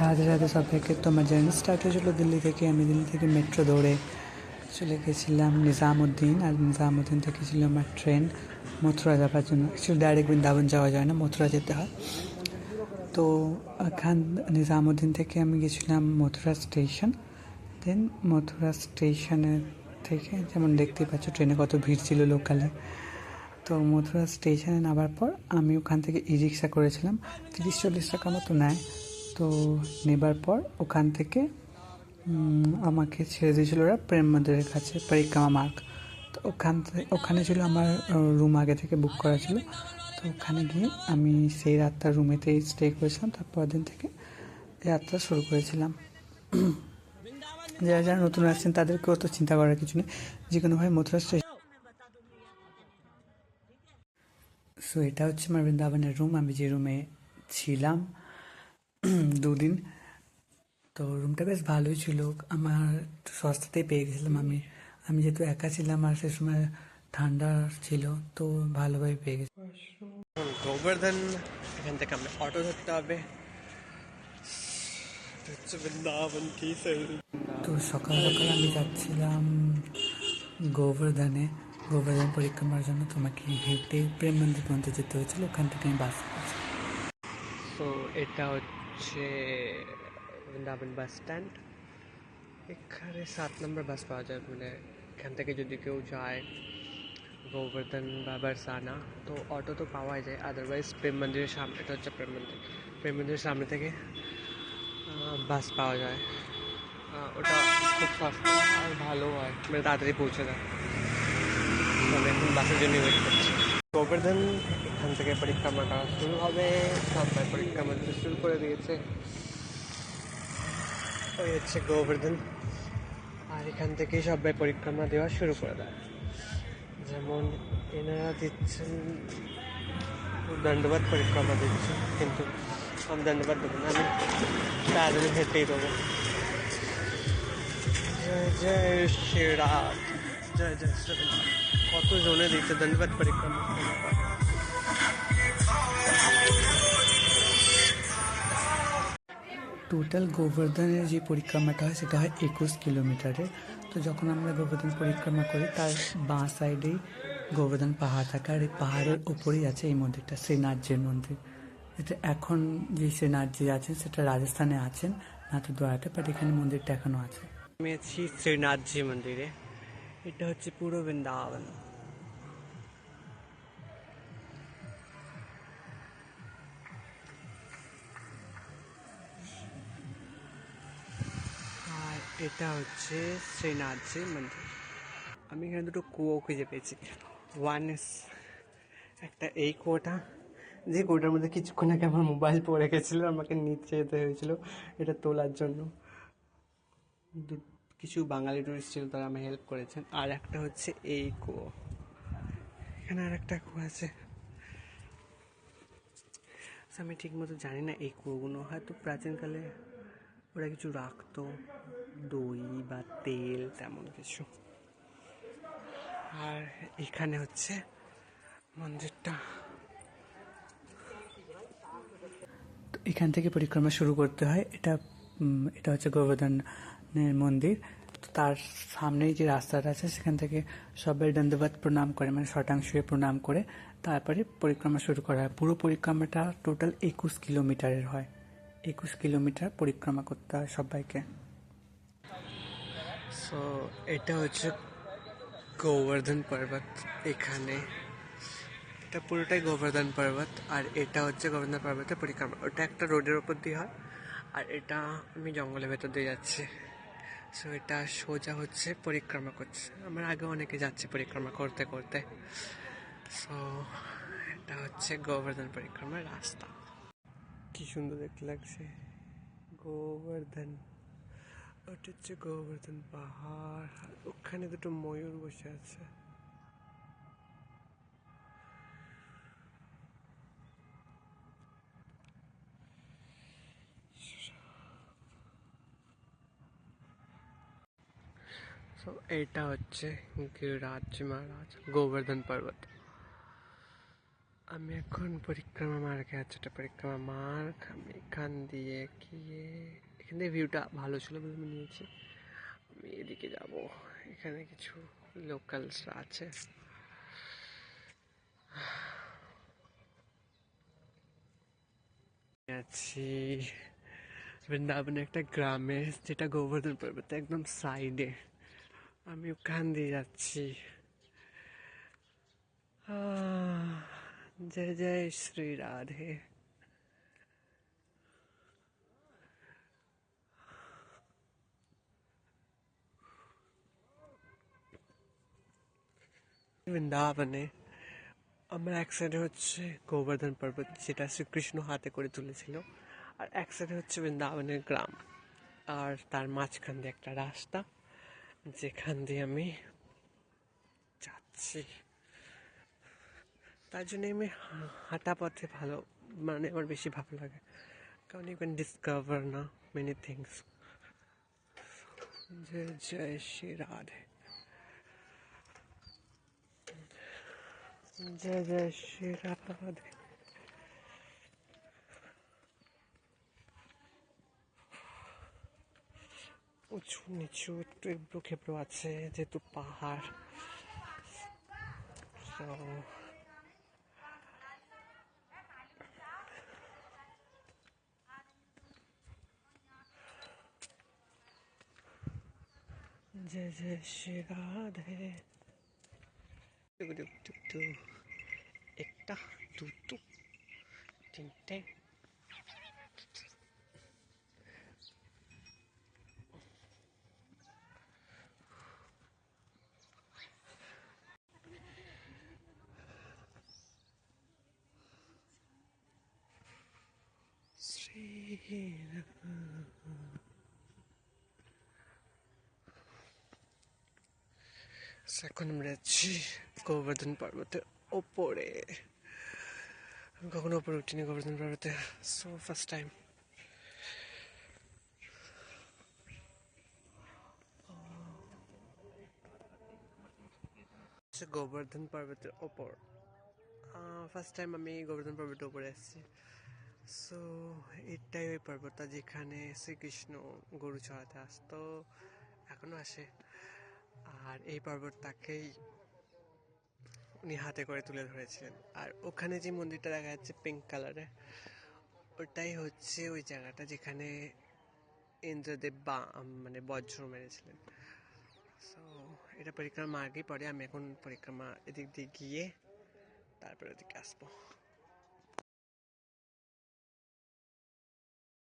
রাধে রাধে সবাইকে। তো আমার জার্নি স্টার্ট হয়েছিল দিল্লি থেকে। আমি দিল্লি থেকে মেট্রো দৌড়ে চলে গেছিলাম নিজামুদ্দিন। আর নিজামুদ্দিন থেকে ছিল আমার ট্রেন মথুরা যাওয়ার জন্য। অ্যাকচুয়ালি ডাইরেক্ট বৃন্দাবন যাওয়া যায় না, মথুরা যেতে হয়। তো এখান নিজামুদ্দিন থেকে আমি গেছিলাম মথুরা স্টেশন দেন মথুরা স্টেশনের থেকে যেমন দেখতে পাচ্ছ ট্রেনে কত ভিড় ছিল লোকালে তো মথুরা স্টেশনে নামার পর আমি ওখান থেকে ই রিক্সা করেছিলাম। তিরিশ চল্লিশ টাকা মতো নেয়। তো নেবার পর ওখান থেকে আমাকে ছেড়ে দিয়েছিল ওরা প্রেম মন্দিরের কাছে, পরিক্রমা মার্ক তো ওখান থেকে ওখানে ছিল আমার রুম আগে থেকে বুক করা ছিল। তো ওখানে গিয়ে আমি সেই রাতটা রুমেতেই স্টে করেছিলাম। তারপর দিন থেকে যাত্রা শুরু করেছিলাম। যারা যারা নতুন আসছেন তাদেরকেও তো চিন্তা করার কিছু নেই। যে কোনোভাবে মথুরা স্টেশন সো এটা হচ্ছে আমার বৃন্দাবনের রুম আমি যে রুমে ছিলাম দুদিন। তো রুমটা বেশ ভালোই ছিল। আমার সস্তাতেই পেয়ে গেছিলাম আমি। আমি যেহেতু একা ছিলাম আর সে সময় ঠান্ডা ছিল তো ভালোভাবে পেয়ে গেছি। গোবর্ধন এখান থেকে আমরা অটো ধরতে হবে। তো সকাল সকাল আমি যাচ্ছিলাম গোবর্ধনে। গোবর্ধন পরিক্রমার জন্য তোমাকে হেঁটে প্রেম মন্দির পর্যন্ত যেতে হয়েছিল। ওখান থেকে আমি বাস তো এটা হচ্ছে বৃন্দাবন বাস স্ট্যান্ড এখানে সাত নম্বর বাস পাওয়া যায় মানে এখান থেকে যদি কেউ যায় গোবর্ধন বা বারসানা তো অটো তো পাওয়াই যায় আদারওয়াইজ প্রেম মন্দিরের সামনে এটা হচ্ছে প্রেম মন্দির প্রেম মন্দিরের সামনে থেকে বাস পাওয়া যায় আহ, ওটা খুব সস্তা আর ভালো হয় মানে তাড়াতাড়ি পৌঁছে দেয় তো আমি এখন বাসের জন্য ওয়েট করছি গোবর্ধন এখান থেকে পরিক্রমা করা শুরু হবে। সবাই পরিক্রমা দিতে শুরু করে দিয়েছে। ওই হচ্ছে গোবর্ধন আর এখান থেকেই সবাই পরিক্রমা দেওয়া শুরু করে দেয়। যেমন এনারা দিচ্ছেন দণ্ডবাদ পরিক্রমা দিচ্ছে, কিন্তু আমি দণ্ডবাদ দেবো না, আমি প্যাদল হেঁটেই দেবো। জয় জয় শ্রীরাম জয় জয় শ্রীরাম কত জনে দিচ্ছে দণ্ডবাদ পরিক্রমা টোটাল গোবর্ধনের যে পরিক্রমাটা হয় সেটা হয় একুশ কিলোমিটারের তো যখন আমরা গোবর্ধন পরিক্রমা করি তার বাঁ সাইডেই গোবর্ধন পাহাড় থাকে আর এই পাহাড়ের ওপরেই আছে এই মন্দিরটা শ্রীনাথজির মন্দির। এটা এখন যে শ্রীনাথজি আছেন সেটা রাজস্থানে আছেন নাথদ্বারাতে বাট এখানে মন্দিরটা এখনও আছে। আমি আছি শ্রীনাথজি মন্দিরে। এটা হচ্ছে পুরো বৃন্দাবন। আর এটা হচ্ছে শ্রীনাথজি মন্দির। আমি এখানে দুটো কুয়ো খুঁজে পেয়েছি। ওয়ান একটা এই কুয়োটা। যে কুয়োটার মধ্যে কিছুক্ষণ আগে আমার মোবাইল পড়ে গেছিল, আমাকে নিচে যেতে হয়েছিল। এটা তোলার জন্য। কিছু বাঙালি টুরিস্ট ছিল তারা আমায় হেল্প করেছেন। আর একটা হচ্ছে এই কুয়ো। এখানে আর একটা কুয়ো আছে। So, আমি ঠিক মতো জানি না এই কুয়োগুলো। হয়তো প্রাচীনকালে ওরা কিছু রাখতো দই বা তেল তেমন কিছু। আর এখানে হচ্ছে মন্দিরটা। এখান থেকে পরিক্রমা শুরু করতে হয়। এটা এটা হচ্ছে গোবর্ধনের মন্দির। তার সামনেই যে রাস্তাটা আছে, সেখান থেকে সবাই দণ্ডবাদ প্রণাম করে মানে শটাংশে প্রণাম করে। তারপরে পরিক্রমা শুরু করা হয়। পুরো পরিক্রমাটা টোটাল একুশ কিলোমিটারের হয়। একুশ কিলোমিটার পরিক্রমা করতে হয় সবাইকে। সো এটা হচ্ছে গোবর্ধন পর্বত এখানে। এটা পুরোটাই গোবর্ধন পর্বত, আর এটা হচ্ছে গোবর্ধন পর্বতের পরিক্রমা। ওটা একটা রোডের ওপর দিয়ে হয়, আর এটা আমি জঙ্গলের ভেতর দিয়ে যাচ্ছি। সো এটা সোজা হচ্ছে পরিক্রমা করছে। আমার আগে অনেকে যাচ্ছে পরিক্রমা করতে করতে। সো এটা হচ্ছে গোবর্ধন পরিক্রমার রাস্তা। কি সুন্দর দেখতে লাগছে। গোবর্ধন। ওটা হচ্ছে গোবর্ধন পাহাড়। ওখানে দুটো ময়ূর বসে আছে। তো এটা হচ্ছে গিরিরাজ মহারাজ? গোবর্ধন পর্বত। আমি এখন পরিক্রমা মার্গে আছি, এটা পরিক্রমা মার্গ। আমি এখান দিয়ে গিয়ে, এখান থেকে ভিউটা ভালো ছিল বলে আমি নিয়েছি। আমি এদিকে যাব, এখানে কিছু লোকালসরা আছে। আছি বৃন্দাবনে একটা গ্রামে, যেটা গোবর্ধন পর্বত একদম সাইডে আমি দিয়ে যাচ্ছি জয় জয় শ্রী রাধে বৃন্দাবনে আমার এক সাইডে হচ্ছে গোবর্ধন পর্বত, যেটা শ্রীকৃষ্ণ হাতে করে তুলেছিল। আর এক সাইডে হচ্ছে বৃন্দাবনের গ্রাম। আর তার মাঝখান দিয়ে একটা রাস্তা। যেখান দিয়ে আমি যাচ্ছি। তার জন্য আমি হাঁটা পথে ভালো মানে আমার বেশি ভালো লাগে। কারণ ইউ ক্যান ডিসকভার না মেনি থিংস জয় জয় শ্রী রাধে। জয় জয় শ্রী রাধে। উঁচু নিচু একটু এবড়ো খেবড়ো আছে যেহেতু পাহাড়। So, জয় জয় শ্রী রাধে। টুক টুক টুক একটা দুটো তিনটে শ্রী এখন আমরা যাচ্ছি গোবর্ধন পর্বতের ওপরে। আমি কখনো ওপরে উঠিনি গোবর্ধন পর্বতে সো ফার্স্ট টাইম গোবর্ধন পর্বতের ওপর। ফার্স্ট টাইম আমি গোবর্ধন পর্বতের উপরে এসেছি সো এটাই ওই পর্বতটা যেখানে শ্রীকৃষ্ণ গরু চড়াতে আসতো, এখনও আসে। আর এই পর্বতটাকেই উনি হাতে করে তুলে ধরেছিলেন। আর ওখানে যে মন্দিরটা দেখা যাচ্ছে পিঙ্ক কালারে ওটাই হচ্ছে ওই জায়গাটা যেখানে ইন্দ্রদেব বা মানে বজ্র মেরেছিলেন। সো এটা পরিক্রমা আগেই পরে, আমি এখন পরিক্রমা এদিক দিয়ে গিয়ে তারপরে ওদিকে আসব।